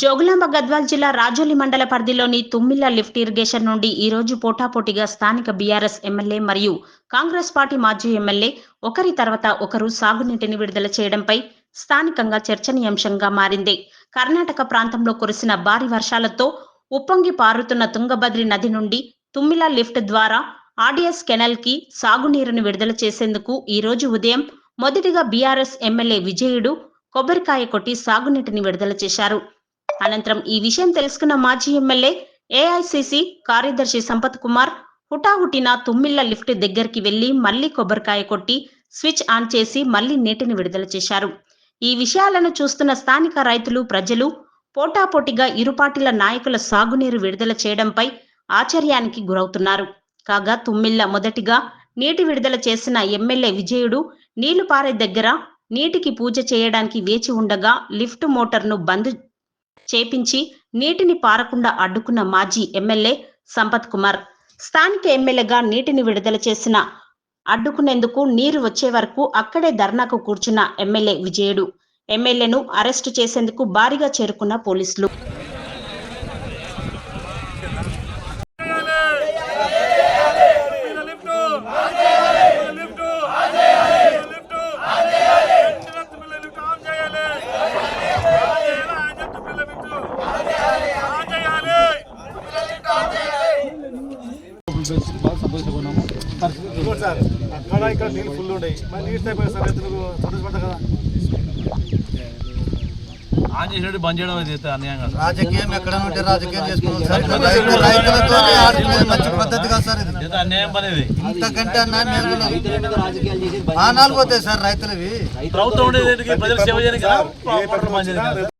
జోగులాంబ గద్వాల్ జిల్లా రాజోలి మండల పరిధిలోని తుమ్మిల్ల లిఫ్ట్ ఇరిగేషన్ నుండి ఈ రోజు పోటాపోటీగా స్థానిక బీఆర్ఎస్ ఎమ్మెల్యే మరియు కాంగ్రెస్ పార్టీ మాజీ ఎమ్మెల్యే ఒకరి తర్వాత ఒకరు సాగునీటిని విడుదల చేయడంపై స్థానికంగా చర్చనీయాంశంగా మారింది. కర్ణాటక ప్రాంతంలో కురిసిన భారీ వర్షాలతో ఉప్పొంగి పారుతున్న తుంగభద్రి నది నుండి తుమ్మిల లిఫ్ట్ ద్వారా ఆర్డీఎస్ కెనల్కి సాగునీరును విడుదల చేసేందుకు ఈ రోజు ఉదయం మొదటిగా బీఆర్ఎస్ ఎమ్మెల్యే విజయుడు కొబ్బరికాయ కొట్టి సాగునీటిని విడుదల చేశారు. అనంతరం ఈ విషయం తెలుసుకున్న మాజీ ఎమ్మెల్యే ఏఐసిసి కార్యదర్శి సంపత్ కుమార్ హుటాహుటిన తుమ్మిళ్ళ లిఫ్ట్ దగ్గరికి వెళ్ళి మళ్ళీ కొబ్బరికాయ కొట్టి స్విచ్ ఆన్ చేసి మళ్ళీ నీటిని విడుదల చేశారు. ఈ విషయాలను చూస్తున్న స్థానిక రైతులు ప్రజలు పోటాపోటీగా ఇరుపాటిల నాయకుల సాగునీరు విడుదల చేయడంపై ఆశ్చర్యానికి గురవుతున్నారు. కాగా తుమ్మిళ్ళ మొదటిగా నీటి విడుదల చేసిన ఎమ్మెల్యే విజయుడు నీళ్ళు పారే దగ్గర నీటికి పూజ చేయడానికి వేచి ఉండగా లిఫ్ట్ మోటార్ను బంద్ చేపించి నీటిని పారకుండా అడ్డుకున్న మాజీ ఎమ్మెల్యే సంపత్ కుమార్. స్థానిక ఎమ్మెల్యేగా నీటిని విడుదల చేసిన అడ్డుకునేందుకు నీరు వచ్చే వరకు అక్కడే ధర్నాకు కూర్చున్న ఎమ్మెల్యే విజయుడు. ఎమ్మెల్యేను అరెస్టు చేసేందుకు భారీగా చేరుకున్న పోలీసులు. బాగా సంతోషపడినాము ఇంకోటి సార్ అక్కడ ఇక్కడ నీళ్ళు ఫుల్ ఉన్నాయి మరి నీళ్ళు అయిపోయి సార్ రైతులకు సంతోషపడతా కదా ఆన్ చేసినట్టు బంద్ చేయడం అయితే రాజకీయం ఎక్కడ ఉంటే రాజకీయం చేసుకోవాలి సార్. రైతు రైతులతో ఆడుకునేది మంచి పద్ధతి కాదు సార్ ఇది. అన్యాయం పని ఇది? ఇంతకంటే అన్యాయం. ఆనాలు పోతాయి సార్ రైతులవి. ప్రభుత్వం ఉండేది ప్రజలకు సేవ చేయడానికి